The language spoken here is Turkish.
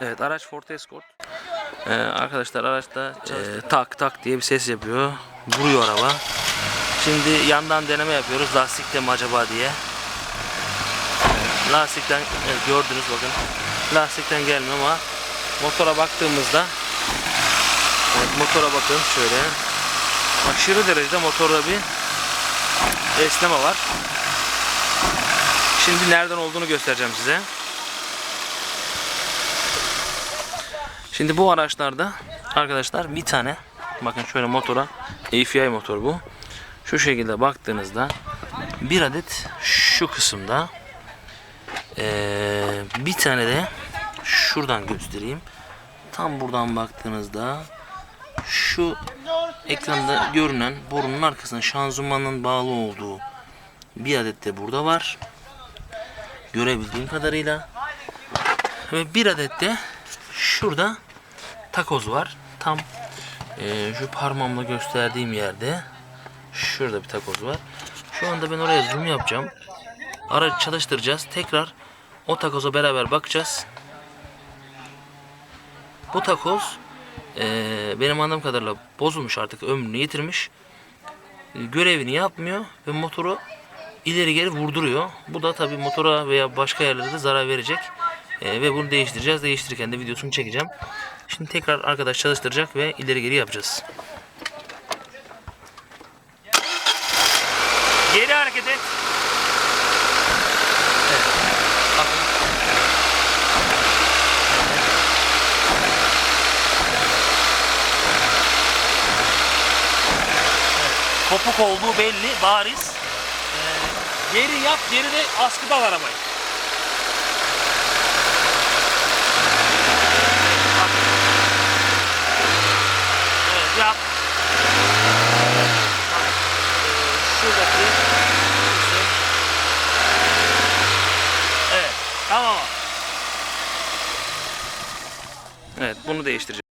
Evet araç Ford Escort. Ee, arkadaşlar araçta e, tak tak diye bir ses yapıyor. Vuruyor araba. Şimdi yandan deneme yapıyoruz. Lastikte mi acaba diye. Evet, lastikten evet, gördünüz bakın. Lastikten gelmiyor ama motora baktığımızda evet, motora bakın şöyle. Aşırı derecede motorda bir esneme var. Şimdi nereden olduğunu göstereceğim size. Şimdi bu araçlarda arkadaşlar bir tane bakın şöyle motora AFI motor bu. Şu şekilde baktığınızda bir adet şu kısımda eee, bir tane de şuradan göstereyim. Tam buradan baktığınızda şu ekranda görünen borunun arkasında şanzımanın bağlı olduğu bir adet de burada var. Görebildiğim kadarıyla. Ve bir adet de şurada takoz var. Tam eee, şu parmağımla gösterdiğim yerde şurada bir takoz var. Şu anda ben oraya zoom yapacağım. Aracı çalıştıracağız. Tekrar o takoza beraber bakacağız. Bu takoz eee, benim anladığım kadarıyla bozulmuş artık ömrünü yitirmiş. E, Görevini yapmıyor ve motoru ileri geri vurduruyor. Bu da tabii motora veya başka yerlere de zarar verecek. E, ve bunu değiştireceğiz. Değiştirirken de videosunu çekeceğim. Şimdi tekrar arkadaş çalıştıracak ve ileri geri yapacağız. Geri hareket et. Kopuk olduğu belli, bariz. Ee, geri yap, geri de askıda al arabayı. Bak. Evet, yap. Bak, ee, şuradaki kısım. Evet, bunu değiştireceğim.